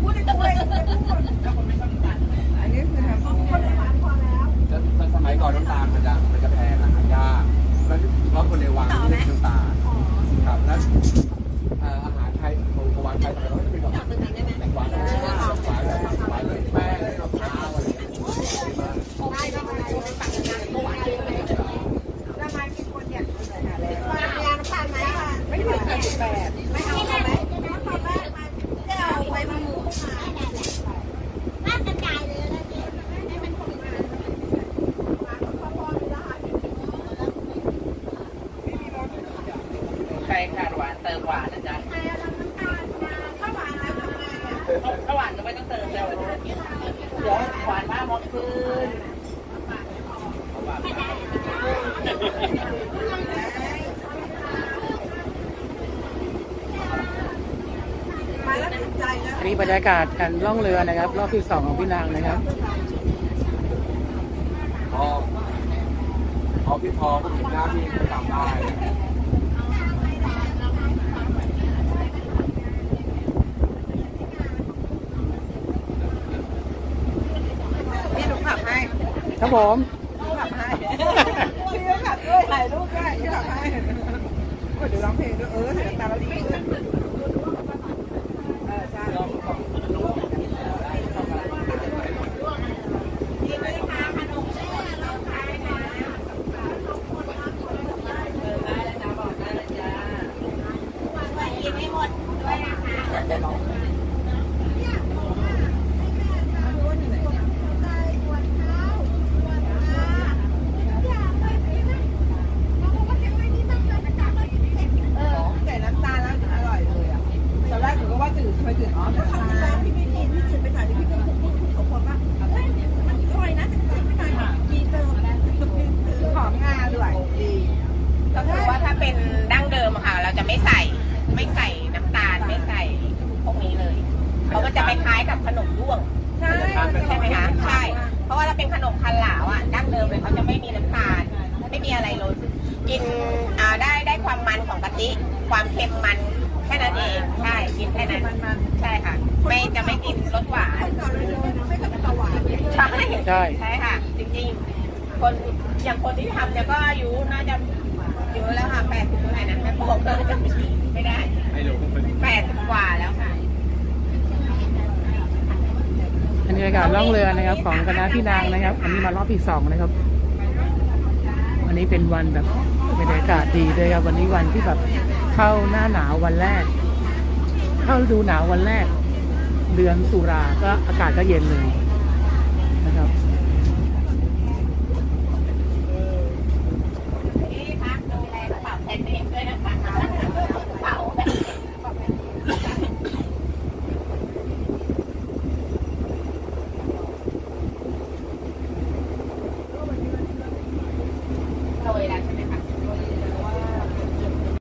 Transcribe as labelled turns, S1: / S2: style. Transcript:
S1: Ngunit ako ay nagpupunta.
S2: Ako may ช่ค่ะหวานเติมหวานนะจ๊ะ
S1: ข้าล
S2: ถ้าหวานแะถ้าหวานก็ไม่ต้องเติมแล้วนะเดี๋ยวหวานมากมดขึ้น
S1: ห
S3: อันนี้บรรยากาศการล่องเรือนะครับ รอบที่สองของพี่นางนะครับ
S4: พอพอพี่พอก็ถึงหน้าที่ก็ามได้
S3: ครับผม
S1: ขับให้พี่ก็ขับด้วยถ่ายรูปด้วยพี่ขับให้ก็เดี๋ยวร้องเพลงด้วยเออเสียงตาเราดีขึ้นเออใช่ใส่น้ำตาลแล้วอร่อยเลยอะตอนแรกหนูก็ว่าจืดทำ ไมจืดอ๋อน้ำตาลพี่ไม่กินพี่จืดไปถ่ายพี่ก็พูดพูดสองคนว่าเฮ้ยมันอร่อยนะแต่จืดไม่หน่อยกินเติมหอมงาด้วยดี
S5: ก็คือว่าถ้าเป็นดั้งเดิมอะค่ะ เราจะไม่ใส่ไม่ใส่น้ำตาลไม่ใส่พวกนี้เลย เขาก็จะคล้ายกับขนมด้วง
S1: ใช่
S5: ใช่ไหมคะใช่ เพราะว่าถ้าเป็นขนมคันหลาวอะดั้งเดิมเลยเขาจะไม่มีน้ำตาลไม่มีอะไรเลยกินอ่าได้ได้ความมันของกะทิความเค็มมัน
S3: ช่
S5: ใช่ค่ะ จริงๆ คนอย่างคนที่ทำเนี่ยก็อายุน่าจะเยอะแล้วค่ะแปดสิบเท่าไหร่นะแม่บอกเลยไม่ได้
S4: ให้รู้เป็น
S5: แปดสิบกว่าแล้วค่ะ
S3: อันนี้บรรยากาศล่องเรือนะครับของคณะพี่นางนะครับ อันนี้มารอบที่สองนะครับ วันนี้เป็นวันแบบบรรยากาศดีเลยครับวันนี้วันที่แบบเข้าหน้าหนาววันแรก เข้าฤดูหนาววันแรก เดือนสุราก็อากาศก็เย็นเลย